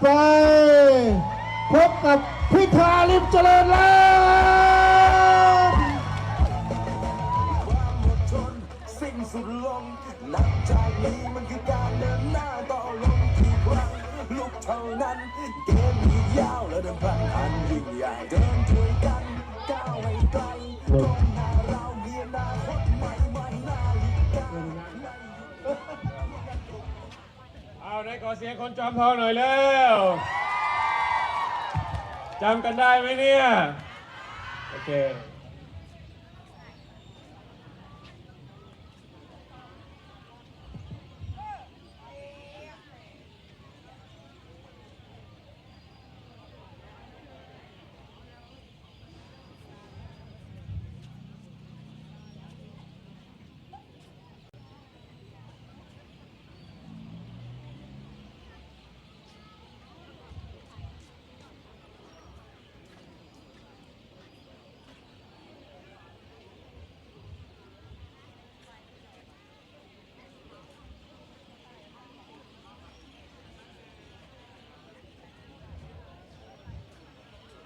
ไปพบกับพิธาลิมเจริญรัตน์ความอดทนสิ้นสุดลงนับจากนี้มันคือการเดินหน้าต่อลงที่ครั้งลุกเท่านั้น เกมอียาวและเดินพันอันยิ่งใหญ่เดินช่วยกันก้าวให้ไกลก้มหน้า เอาได้ขอเสียงคนจอมทองหน่อยเร็วจำกันได้ไหมเนี่ย โอเค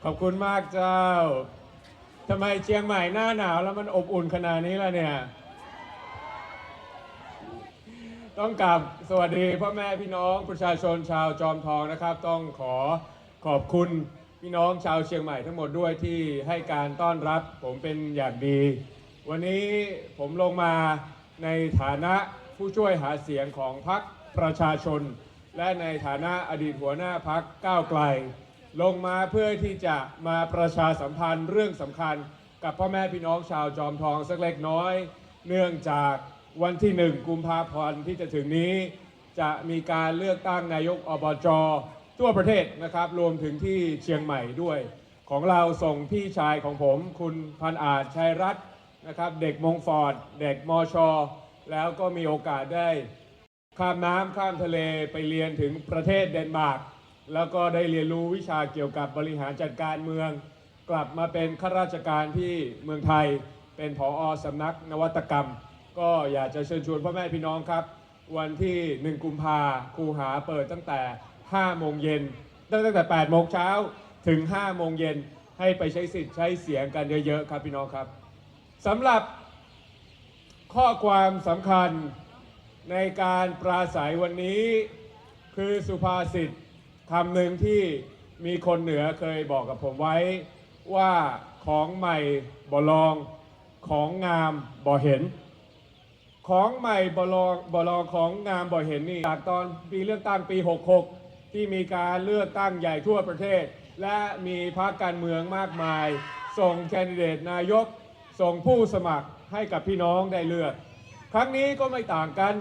ขอบคุณมากเจ้าทำไมเชียงใหม่หน้าหนาวแล้วมันอบอุ่นขนาดนี้ล่ะเนี่ย ต้องกลับสวัสดีพ่อแม่พี่น้องประชาชนชาวจอมทองนะครับ ต้องขอขอบคุณพี่น้องชาวเชียงใหม่ทั้งหมดด้วยที่ให้การต้อนรับผมเป็นอย่างดี วันนี้ผมลงมาในฐานะผู้ช่วยหาเสียงของพรรคประชาชน และในฐานะอดีตหัวหน้าพรรคก้าวไกล ลงมาเพื่อที่จะมาประชาสัมพันธ์เรื่องสำคัญกับพ่อแม่พี่น้องชาวจอมทองสักเล็กน้อย เนื่องจากวันที่หนึ่งกุมภาพันธ์ที่จะถึงนี้ จะมีการเลือกตั้งนายกอบจทั่วประเทศนะครับ รวมถึงที่เชียงใหม่ด้วย ของเราส่งพี่ชายของผม คุณพันอาจชัยรัตน์นะครับเด็กมงฟอร์ด เด็กมอชอแล้วก็มีโอกาสได้ ข้ามน้ำข้ามทะเลไปเรียนถึงประเทศเดนมาร์ก แล้วก็ได้เรียนรู้วิชาเกี่ยวกับบริหารจัดการเมือง กลับมาเป็นข้าราชการที่เมืองไทย เป็นผออสำนักนวัตกรรม ก็อยากจะเชิญชวนพ่อแม่พี่น้องครับ วันที่ 1 กุมภาครูหาเปิดตั้งแต่ 5 โมงเย็นตั้งแต่ 8 โมงเช้าถึง 5 โมงเย็นให้ไปใช้สิทธิ์ใช้เสียงกันเยอะๆครับพี่น้องครับสำหรับข้อความสำคัญในการปราศัยวันนี้คือสุภาษิต คำหนึ่งที่มีคนเหนือเคยบอกกับผมไว้ว่าของใหม่บ่ลองของงามบ่เห็น ของใหม่บ่ลองบ่ลองของงามบ่เห็นนี่จากตอนปีเลือกตั้งปี 66 ที่มีการเลือกตั้งใหญ่ทั่วประเทศ และมีพรรคการเมืองมากมาย ส่งแคนดิเดตนายก ส่งผู้สมัครให้กับพี่น้องได้เลือก ครั้งนี้ก็ไม่ต่างกัน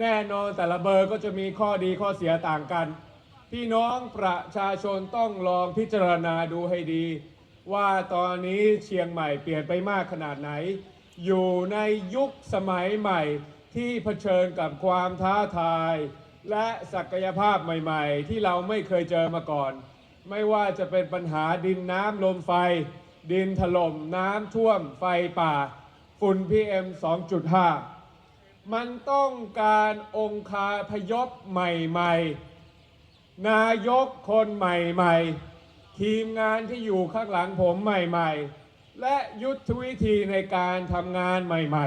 แน่นอนแต่ละเบอร์ก็จะมีข้อดีข้อเสียต่างกัน พี่น้องประชาชนต้องลองพิจารณาดูให้ดี ว่าตอนนี้เชียงใหม่เปลี่ยนไปมากขนาดไหน อยู่ในยุคสมัยใหม่ที่เผชิญกับความท้าทาย และศักยภาพใหม่ๆ ที่เราไม่เคยเจอมาก่อน ไม่ว่าจะเป็นปัญหาดินน้ำลมไฟ ดินถล่มน้ำท่วมไฟป่า ฝุ่น PM 2.5 มันต้องการองคาพยพใหม่ ๆ นายกคนใหม่ๆ ทีมงานที่อยู่ข้างหลังผมใหม่ๆ และยุทธวิธีในการทำงานใหม่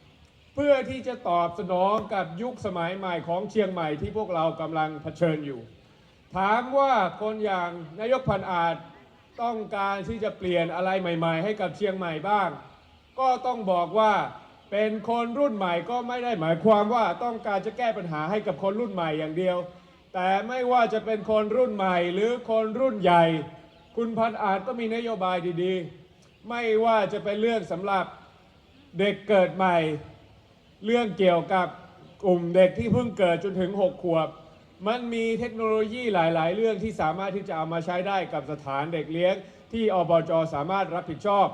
ๆ เพื่อที่จะตอบสนองกับยุคสมัยใหม่ของเชียงใหม่ที่พวกเรากำลังเผชิญอยู่ ถามว่าคนอย่างนายกพันอาจต้องการที่จะเปลี่ยนอะไรใหม่ ๆ ให้กับเชียงใหม่บ้าง ก็ต้องบอกว่าเป็นคนรุ่นใหม่ก็ไม่ได้หมายความว่าต้องการจะแก้ปัญหาให้กับคนรุ่นใหม่อย่างเดียว แต่ไม่ว่าจะเป็นคนรุ่นใหม่หรือคนรุ่นใหญ่ คุณพันอาจก็มีนโยบายดีๆ ไม่ว่าจะเป็นเรื่องสำหรับเด็กเกิดใหม่ เรื่องเกี่ยวกับกลุ่มเด็กที่เพิ่งเกิดจนถึง 6 ขวบ มันมีเทคโนโลยีหลาย ๆ เรื่องที่สามารถที่จะเอามาใช้ได้กับสถานเด็กเลี้ยง ที่อบจสามารถรับผิดชอบ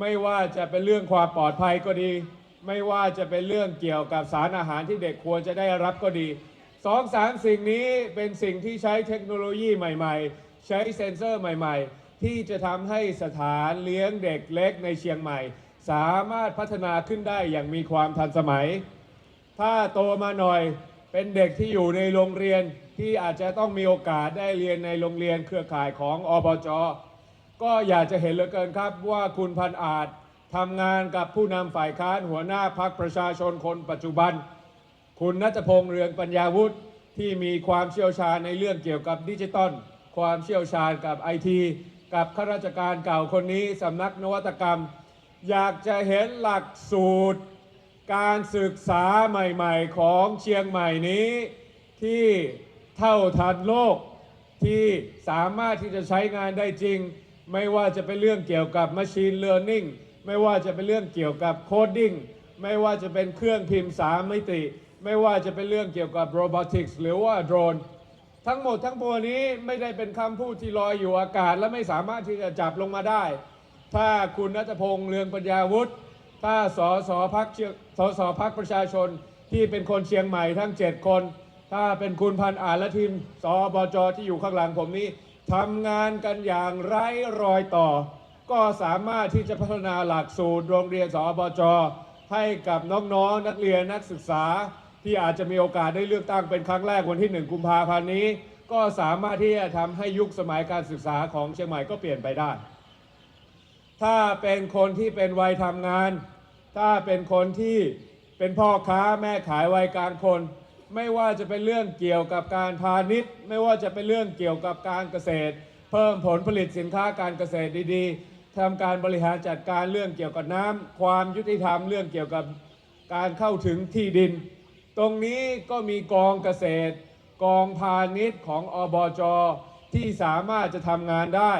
ไม่ว่าจะเป็นเรื่องความปลอดภัยก็ดี ไม่ว่าจะเป็นเรื่องเกี่ยวกับสารอาหารที่เด็กควรจะได้รับก็ดี สองสามสิ่งนี้เป็นสิ่งที่ใช้เทคโนโลยีใหม่ ๆ ใช้เซ็นเซอร์ใหม่ ๆ ที่จะทำให้สถานเลี้ยงเด็กเล็กในเชียงใหม่ สามารถพัฒนาขึ้นได้อย่างมีความทันสมัย ถ้าโตมาหน่อยเป็นเด็กที่อยู่ในโรงเรียนที่อาจจะต้องมีโอกาสได้เรียนในโรงเรียนเครือข่ายของอบจ ก็อยากจะเห็นเหลือเกินครับว่าคุณพันอาจทำงานกับผู้นำฝ่ายค้านหัวหน้าพักประชาชนคนปัจจุบัน คุณนัทพงษ์เรืองปัญญาวุฒิที่มีความเชี่ยวชาญในเรื่องเกี่ยวกับดิจิตอลความเชี่ยวชาญกับไอทีกับข้าราชการเก่าคนนี้สำนักนวัตกรรม อยากจะเห็นหลักสูตร การศึกษาใหม่ๆของเชียงใหม่นี้ ที่เท่าทันโลกที่สามารถที่จะใช้งานได้จริง ไม่ว่าจะเป็นเรื่องเกี่ยวกับ Machine Learning ไม่ว่าจะเป็นเรื่องเกี่ยวกับโคดดิ้งไม่ว่าจะเป็นเครื่องพิมพ์สามมิติ ไม่ว่าจะเป็นเรื่องเกี่ยวกับ Robotics หรือว่าโดรน ทั้งหมดทั้งปวงนี้ไม่ได้เป็นคำพูดที่ลอยอยู่อากาศ และไม่สามารถที่จะจับลงมาได้ ถ้าคุณนัทพงษ์เรืองปัญญาวุฒิถ้าสสพักสสพักประชาชนที่เป็นคนเชียงใหม่ทั้ง 7 คน ถ้าเป็นคุณพันอ่านและทีมสอบจที่อยู่ข้างหลังผมนี้ทำงานกันอย่างไร้รอยต่อ ก็สามารถที่จะพัฒนาหลักสูตรโรงเรียนสอบจให้กับน้องๆนักเรียนนักศึกษา ที่อาจจะมีโอกาสได้เลือกตั้งเป็นครั้งแรกวันที่ 1 กุมภาพันธ์นี้ ก็สามารถที่จะทำให้ยุคสมัยการศึกษาของเชียงใหม่ก็เปลี่ยนไปได้ ถ้าเป็นคนที่เป็นวัยทำงาน ถ้าเป็นคนที่เป็นพ่อค้าแม่ขายวัยกลางคน ไม่ว่าจะเป็นเรื่องเกี่ยวกับการพาณิชย์ ไม่ว่าจะเป็นเรื่องเกี่ยวกับการเกษตร เพิ่มผลผลิตสินค้าการเกษตรดีๆทำการบริหารจัดการเรื่องเกี่ยวกับน้ำความยุติธรรมเรื่องเกี่ยวกับการเข้าถึงที่ดิน ตรงนี้ก็มีกองเกษตร กองพาณิชย์ของอบจที่สามารถจะทำงานได้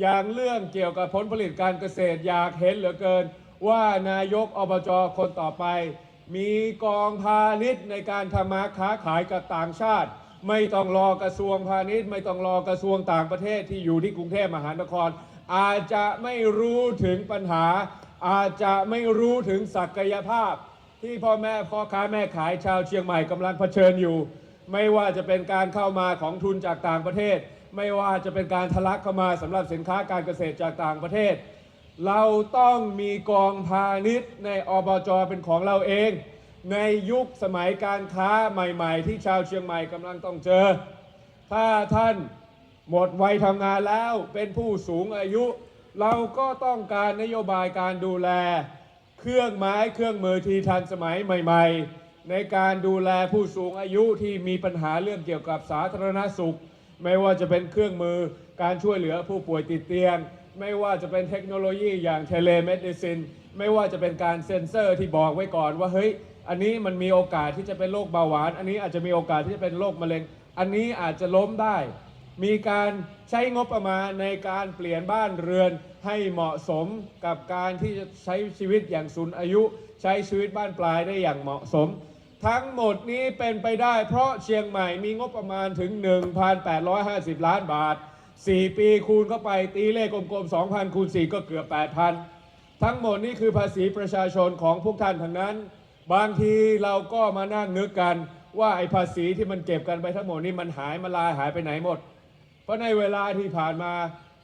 อย่างเรื่องเกี่ยวกับผลผลิตการเกษตรอยากเห็นเหลือเกิน ว่านายกอบจคนต่อไป มีกองพาณิชย์ในการทำมาค้าขายกับต่างชาติ ไม่ต้องรอกระทรวงพาณิชย์ ไม่ต้องรอกระทรวงต่างประเทศที่อยู่ที่กรุงเทพมหานคร อาจจะไม่รู้ถึงปัญหา อาจจะไม่รู้ถึงศักยภาพ ที่พ่อแม่พ่อค้าแม่ขายชาวเชียงใหม่กำลังเผชิญอยู่ ไม่ว่าจะเป็นการเข้ามาของทุนจากต่างประเทศ ไม่ว่าจะเป็นการทะลักเข้ามาสำหรับสินค้าการเกษตรจากต่างประเทศ เราต้องมีกองพาณิชย์ในอบจเป็นของเราเอง ในยุคสมัยการค้าใหม่ ๆ ที่ชาวเชียงใหม่กำลังต้องเจอ ถ้าท่านหมดวัยทำงานแล้วเป็นผู้สูงอายุ เราก็ต้องการนโยบายการดูแล เครื่องไม้เครื่องมือที่ทันสมัยใหม่ ๆ ในการดูแลผู้สูงอายุที่มีปัญหาเรื่องเกี่ยวกับสาธารณสุข ไม่ว่าจะเป็นเครื่องมือการช่วยเหลือผู้ป่วยติดเตียง ไม่ว่าจะเป็นเทคโนโลยีอย่างเทเลเมดิซินไม่ว่าจะเป็นการเซ็นเซอร์ที่บอกไว้ก่อนว่าเฮ้ยอันนี้มันมีโอกาสที่จะเป็นโรคเบาหวาน อันนี้อาจจะมีโอกาสที่จะเป็นโรคมะเร็ง อันนี้อาจจะล้มได้ มีการใช้งบประมาณในการเปลี่ยนบ้านเรือนให้เหมาะสมกับการที่จะใช้ชีวิตอย่างสูญอายุ ใช้ชีวิตบ้านปลายได้อย่างเหมาะสม ทั้งหมดนี้เป็นไปได้เพราะเชียงใหม่มีงบประมาณถึง 1,850 ล้านบาท 4 ปีคูณเข้าไปตีเลขกลมๆ 2,000 คูณ 4 ก็เกือบ 8,000 ทั้งหมดนี้คือภาษีประชาชนของพวกท่านทั้งนั้น บางทีเราก็มานั่งนึกกันว่าไอ้ภาษีที่มันเก็บกันไปทั้งหมดนี้มันหายมาลายหายไปไหนหมด ราะในเวลาที่ผ่านมา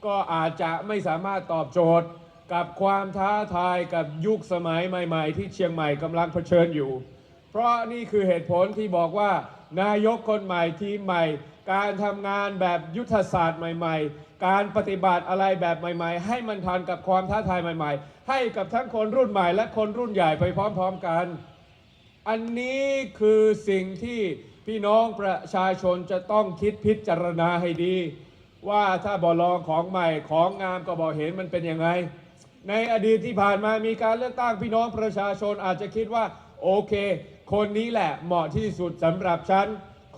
ก็อาจจะไม่สามารถตอบโจทย์ กับความท้าทายกับยุคสมัยใหม่ ๆ ที่เชียงใหม่กำลังเผชิญอยู่ เพราะนี่คือเหตุผลที่บอกว่านายกคนใหม่ทีมใหม่ การทำงานแบบยุทธศาสตร์ใหม่ ๆ การปฏิบัติอะไรแบบใหม่ ๆ ให้มันทันกับความท้าทายใหม่ ๆ ให้กับทั้งคนรุ่นใหม่และคนรุ่นใหญ่ไปพร้อม ๆ กัน อันนี้คือสิ่งที่ พี่น้องประชาชนจะต้องคิดพิจารณาให้ดี ว่าถ้าบอลองของใหม่ของงามก็บอกเห็นมันเป็นยังไง ในอดีตที่ผ่านมามีการเลือกตั้งพี่น้องประชาชนอาจจะคิดว่าโอเค คนนี้แหละเหมาะที่สุดสำหรับฉัน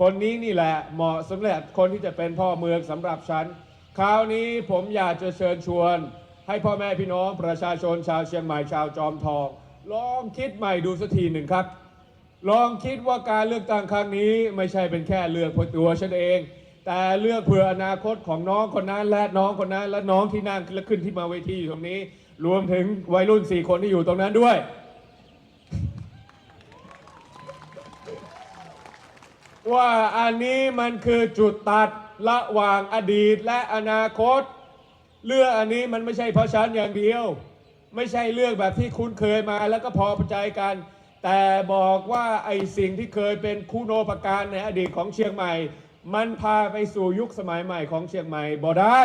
คนนี้นี่แหละเหมาะสำหรับคนที่จะเป็นพ่อเมืองสำหรับฉัน คราวนี้ผมอยากจะเชิญชวน ให้พ่อแม่พี่น้องประชาชนชาวเชียงใหม่ชาวจอมทอง ลองคิดใหม่ดูสักทีหนึ่งครับ ลองคิดว่าการเลือกตั้งครั้งนี้ไม่ใช่เป็นแค่เลือกเพื่อตัวฉันเอง แต่เลือกเพื่ออนาคตของน้องคนนั้นและน้องคนนั้น และน้องที่นั่งและขึ้นที่มาเวทีอยู่ตรงนี้ รวมถึงวัยรุ่นสี่คนที่อยู่ตรงนั้นด้วย ว่าอันนี้มันคือจุดตัดระหว่างอดีตและอนาคต เรื่องอันนี้มันไม่ใช่เพราะฉันอย่างเดียว ไม่ใช่เรื่องแบบที่คุ้นเคยมาแล้วก็พอใจกัน แต่บอกว่าไอ้สิ่งที่เคยเป็นคู่โนปการในอดีตของเชียงใหม่ มันพาไปสู่ยุคสมัยใหม่ของเชียงใหม่บ่ได้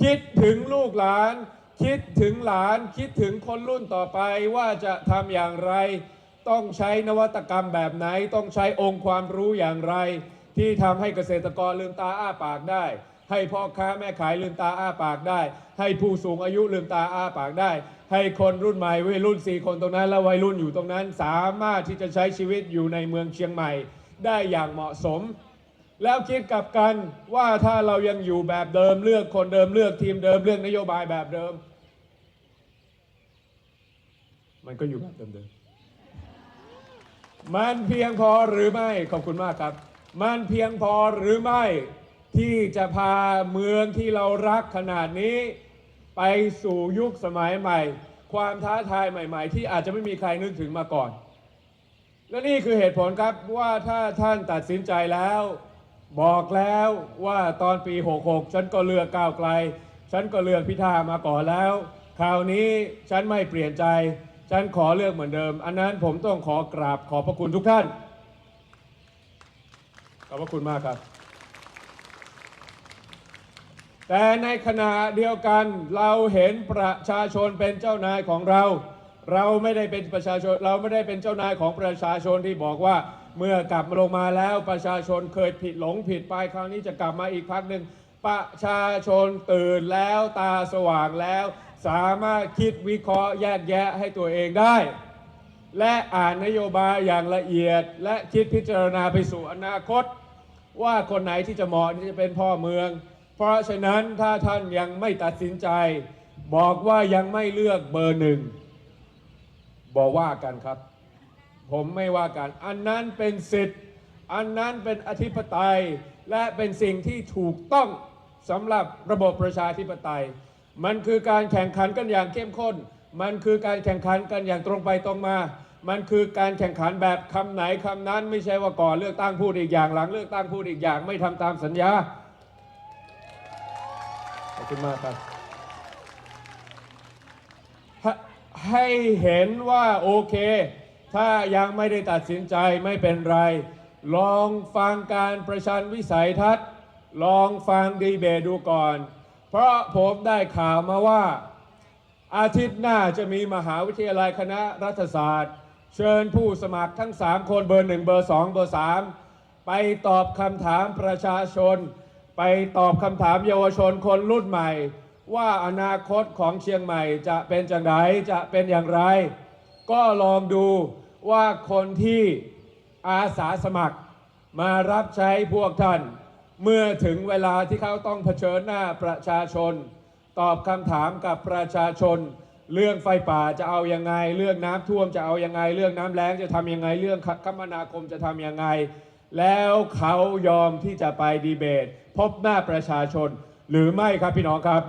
คิดถึงลูกหลาน คิดถึงหลานคิดถึงคนรุ่นต่อไปว่าจะทำอย่างไร ต้องใช้นวัตกรรมแบบไหน ต้องใช้องค์ความรู้อย่างไร ที่ทำให้เกษตรกรลืมตาอ้าปากได้ ให้พ่อค้าแม่ขายลืมตาอ้าปากได้ ให้ผู้สูงอายุลืมตาอ้าปากได้ ให้คนรุ่นใหม่วัยรุ่นสี่คนตรงนั้น และวัยรุ่นอยู่ตรงนั้น สามารถที่จะใช้ชีวิตอยู่ในเมืองเชียงใหม่ ได้อย่างเหมาะสม แล้วคิดกลับกันว่าถ้าเรายังอยู่แบบเดิมเลือกคนเดิมเลือกทีมเดิมเลือกนโยบายแบบเดิม มันก็อยู่แบบเดิมๆมันเพียงพอหรือไม่ขอบคุณมากครับ มันเพียงพอหรือไม่ ที่จะพาเมืองที่เรารักขนาดนี้ ไปสู่ยุคสมัยใหม่ ความท้าทายใหม่ ๆ ที่อาจจะไม่มีใครนึกถึงมาก่อน และนี่คือเหตุผลครับว่าถ้าท่านตัดสินใจแล้ว บอกแล้วว่าตอนปี 66 ฉันก็เลือกก้าวไกล ฉันก็เลือกพิธามาก่อนแล้ว คราวนี้ฉันไม่เปลี่ยนใจ ฉันขอเลือกเหมือนเดิม อันนั้นผมต้องขอกราบขอบพระคุณทุกท่านขอบพระคุณมากครับ แต่ในขณะเดียวกันเราเห็นประชาชนเป็นเจ้านายของเรา เราไม่ได้เป็นประชาชนเราไม่ได้เป็นเจ้านายของประชาชนที่บอกว่า เมื่อกลับลงมาแล้วประชาชนเคยผิดหลงผิดไปคราวนี้จะกลับมาอีกพักหนึ่งประชาชนตื่นแล้วตาสว่างแล้ว สามารถคิดวิเคราะห์แยกแยะให้ตัวเองได้ และอ่านนโยบายอย่างละเอียด และคิดพิจารณาไปสู่อนาคต ว่าคนไหนที่จะเหมาะที่จะเป็นพ่อเมือง เพราะฉะนั้นถ้าท่านยังไม่ตัดสินใจ บอกว่ายังไม่เลือกเบอร์หนึ่งบอกว่ากันครับ ผมไม่ว่ากัน อันนั้นเป็นสิทธิ์ อันนั้นเป็นอธิปไตย และเป็นสิ่งที่ถูกต้องสำหรับระบบประชาธิปไตย มันคือการแข่งขันกันอย่างเข้มข้น มันคือการแข่งขันกันอย่างตรงไปตรงมามันคือการแข่งขันแบบคำไหนคำนั้น ไม่ใช่ว่าก่อนเลือกตั้งพูดอีกอย่างหลังเลือกตั้งพูดอีกอย่างไม่ทำตามสัญญา อบคุณมากครับให้ให้เห็นว่าโอเค ถ้ายังไม่ได้ตัดสินใจไม่เป็นไร ลองฟังการประชันวิสัยทัศน์ ลองฟังดีเบตดูก่อน เพราะผมได้ข่าวมาว่า อาทิตย์หน้าจะมีมหาวิทยาลัยคณะรัฐศาสตร์ เชิญผู้สมัครทั้ง 3 คนเบอร์ 1 เบอร์ 2 เบอร์ 3 ไปตอบคำถามประชาชน ไปตอบคำถามเยาวชนคนรุ่นใหม่ ว่าอนาคตของเชียงใหม่จะเป็นจังไดจะเป็นอย่างไร ก็ลองดูว่าคนที่อาสาสมัคร มารับใช้พวกท่าน เมื่อถึงเวลาที่เขาต้องเผชิญหน้าประชาชน ตอบคำถามกับประชาชน เรื่องไฟป่าจะเอายังไง เรื่องน้ำท่วมจะเอายังไง เรื่องน้ำแล้งจะทำยังไง เรื่องคมนาคมจะทำยังไง แล้วเขายอมที่จะไปดีเบต พบหน้าประชาชนหรือไม่ครับพี่น้องครับ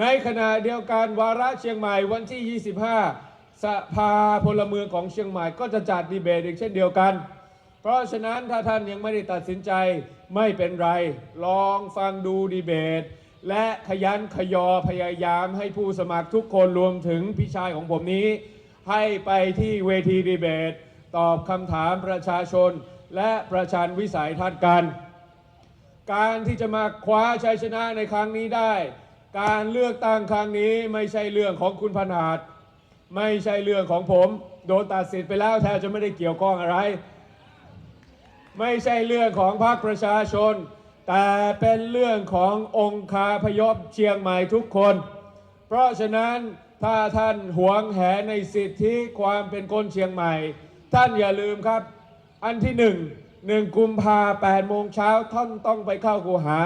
ในขณะเดียวกันวาระเชียงใหม่วันที่ 25 สภาพลเมืองของเชียงใหม่ก็จะจัดดีเบตอีกเช่นเดียวกัน เพราะฉะนั้นถ้าท่านยังไม่ได้ตัดสินใจไม่เป็นไร ลองฟังดูดีเบต และขยันขยอพยายามให้ผู้สมัครทุกคนรวมถึงพี่ชายของผมนี้ ให้ไปที่เวทีดีเบต ตอบคำถามประชาชน และประชันวิสัยทัศน์กัน การที่จะมาคว้าชัยชนะในครั้งนี้ได้ การเลือกตั้งครั้งนี้ไม่ใช่เรื่องของคุณพนาดไม่ใช่เรื่องของผม โดนตัดสิทธิ์ไปแล้วแทบจะไม่ได้เกี่ยวข้องอะไร ไม่ใช่เรื่องของพรรคประชาชน แต่เป็นเรื่องขององค์คาพยพเชียงใหม่ทุกคน เพราะฉะนั้นถ้าท่านหวงแหนในสิทธิความเป็นคนเชียงใหม่ ท่านอย่าลืมครับ อันที่หนึ่งหนึ่งกุมภาแปดโมงเช้าท่านต้องไปเข้ากูหา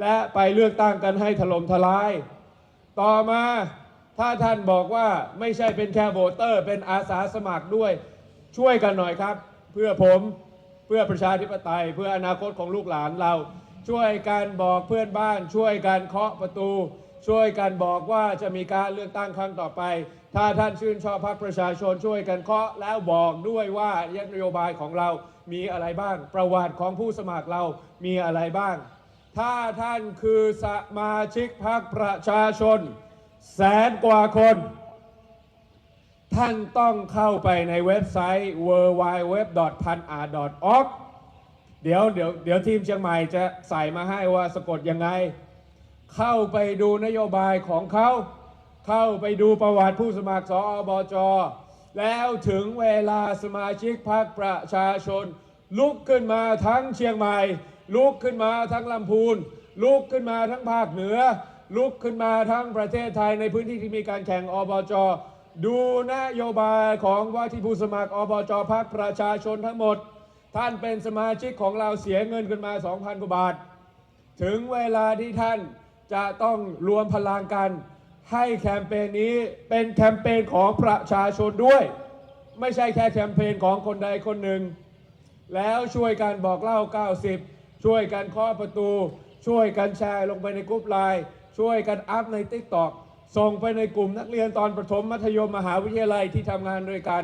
และไปเลือกตั้งกันให้ถล่มทลาย ต่อมาถ้าท่านบอกว่าไม่ใช่เป็นแค่โหวเตอร์ เป็นอาสาสมัครด้วย ช่วยกันหน่อยครับ เพื่อผมเพื่อประชาธิปไตย เพื่ออนาคตของลูกหลานเรา ช่วยกันบอกเพื่อนบ้าน ช่วยกันเคาะประตู ช่วยกันบอกว่าจะมีการเลือกตั้งครั้งต่อไป ถ้าท่านชื่นชอบพรรคประชาชนช่วยกันเคาะแล้วบอกด้วยว่านโยบายของเรามีอะไรบ้าง ประวัติของผู้สมัครเรามีอะไรบ้าง ถ้าท่านคือสมาชิกพรรคประชาชน แสนกว่าคน ท่านต้องเข้าไปในเว็บไซต์ w w w p a n a r o r g เดี๋ยวเดี๋ยวเดี๋ยวทีมเชียงใหม่จะใส่มาให้ว่าสะกดยังไง เข้าไปดูนโยบายของเขา เข้าไปดูประวัติผู้สมัครสอบจ แล้วถึงเวลาสมาชิกพรรคประชาชน ลุกขึ้นมาทั้งเชียงใหม่ ลุกขึ้นมาทั้งลำพูน ลุกขึ้นมาทั้งภาคเหนือ ลุกขึ้นมาทั้งประเทศไทยในพื้นที่ที่มีการแข่งอบจดูนโยบายของว่าที่ผู้สมัครอบจพรรคประชาชนทั้งหมด ท่านเป็นสมาชิกของเราเสียเงินกันมา 2,000 กว่าบาท ถึงเวลาที่ท่าน จะต้องรวมพลังกัน ให้แคมเปญนี้เป็นแคมเปญของประชาชนด้วย ไม่ใช่แค่แคมเปญของคนใดคนหนึ่ง แล้วช่วยกันบอกเล่า 90 ช่วยกันเคาะประตู ช่วยกันแชร์ลงไปในกลุ่มไลน์ช่วยกันอัพใน t ิ k t o k ส่งไปในกลุ่มนักเรียนตอนประถมมัธยมมหาวิทยาลัยที่ทำงานด้วยกัน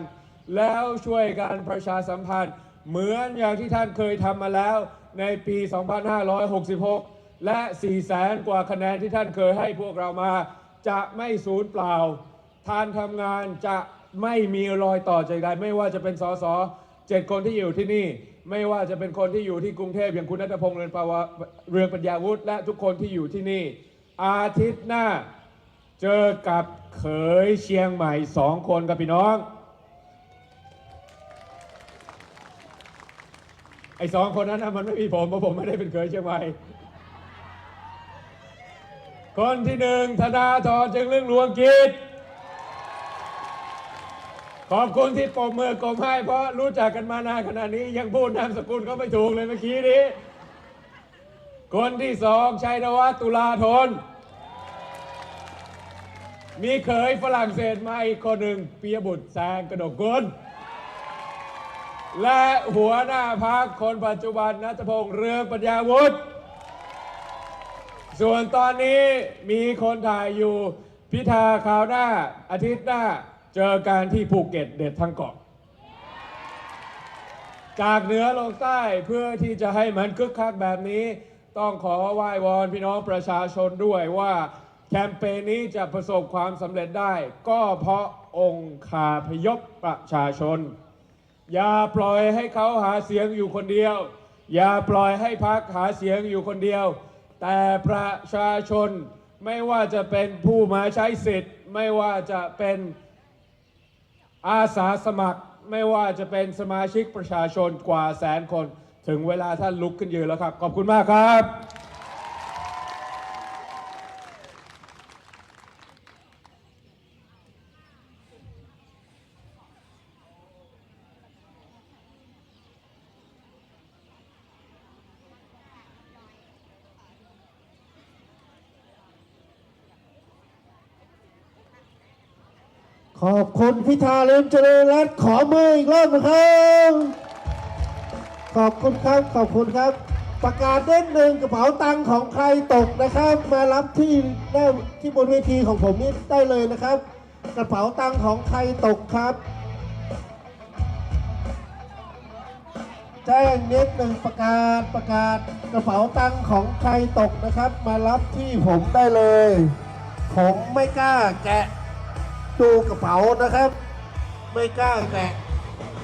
แล้วช่วยกันประชาสัมพันธ์ เหมือนอย่างที่ท่านเคยทำมาแล้วในปี 2566 และ4แสนกว่าคะแนนที่ท่านเคยให้พวกเรามา จะไม่สูญเปล่า ท่านทำงานจะไม่มีรอยต่อใจใดไม่ว่าจะเป็นสสเจ็ดคนที่อยู่ที่นี่ ไม่ว่าจะเป็นคนที่อยู่ที่กรุงเทพอย่างคุณนัทพงษ์เรืองปาวะเรืองปัญญาวุฒิและทุกคนที่อยู่ที่นี่ อาทิตย์หน้า เจอกับเขยเชียงใหม่สองคนกับพี่น้องไอ้สองคนนั้นนะมันไม่มีผมเพราะผมไม่ได้เป็นเขยเชียงใหม่ คนที่หนึ่งธนาธรจึงเรื่องหลวงกิจ ขอบคุณที่ปมมือกลมให้เพราะรู้จักกันมานานขนาดนี้ยังพูดนามสกุลก็ไม่ถูกเลยเมื่อกี้นี้ คนที่สองชัยนวัฒน์ตุลาธน มีเขยฝรั่งเศสมาอีกคนหนึ่งปียบุตรแซงกระดกกุลและหัวหน้าพักคนปัจจุบันนัทพงษ์เรืองปัญญาวุฒิ ส่วนตอนนี้มีคนถ่ายอยู่ พิธาคราวหน้า อาทิตย์หน้าเจอกันที่ภูเก็ตเด็ดทั้งเกาะ จากเหนือลงใต้เพื่อที่จะให้มันคึกคักแบบนี้ ต้องขอไหว้วอนพี่น้องประชาชนด้วยว่าแคมเปญนี้จะประสบความสำเร็จได้ ก็เพราะองค์คาพยพประชาชน อย่าปล่อยให้เขาหาเสียงอยู่คนเดียว อย่าปล่อยให้พักหาเสียงอยู่คนเดียว แต่ประชาชนไม่ว่าจะเป็นผู้มาใช้สิทธิ์ ไม่ว่าจะเป็นอาสาสมัคร ไม่ว่าจะเป็นสมาชิกประชาชนกว่าแสนคน ถึงเวลาท่านลุกขึ้นยืนแล้วครับ ขอบคุณมากครับ ขอบคุณพิธาเลิมเจริญรัตน์ขอมืออีกรอบนะครับขอบคุณครับขอบคุณครับ ประกาศเด้นหนึ่งกระเป๋าตังค์ของใครตกนะครับ มารับที่ได้ที่บนเวทีของผมนี่ได้เลยนะครับ กระเป๋าตังค์ของใครตกครับแจ้งนิดหนึ่งประกาศประกาศกระเป๋าตังค์ของใครตกนะครับ มารับที่ผมได้เลย ผมไม่กล้าแกะ ดูกระเป๋านะครับ ไม่กล้าแกะ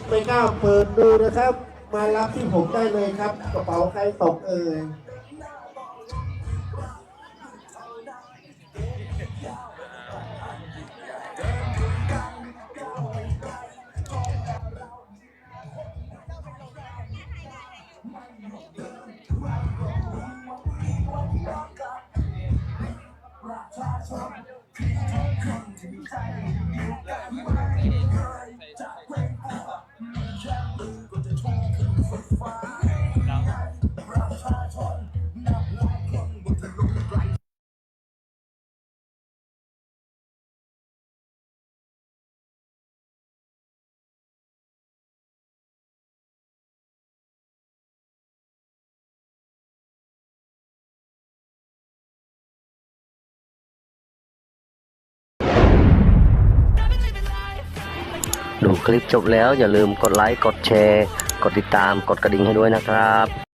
ไม่กล้าเปิดดูนะครับ มารับที่ผมได้เลยครับ กระเป๋าใครตกเอ่ย entire ลิปจบแล้วอย่าลืมกดไลค์ กดแชร์ กดติดตาม กดกระดิ่งให้ด้วยนะครับ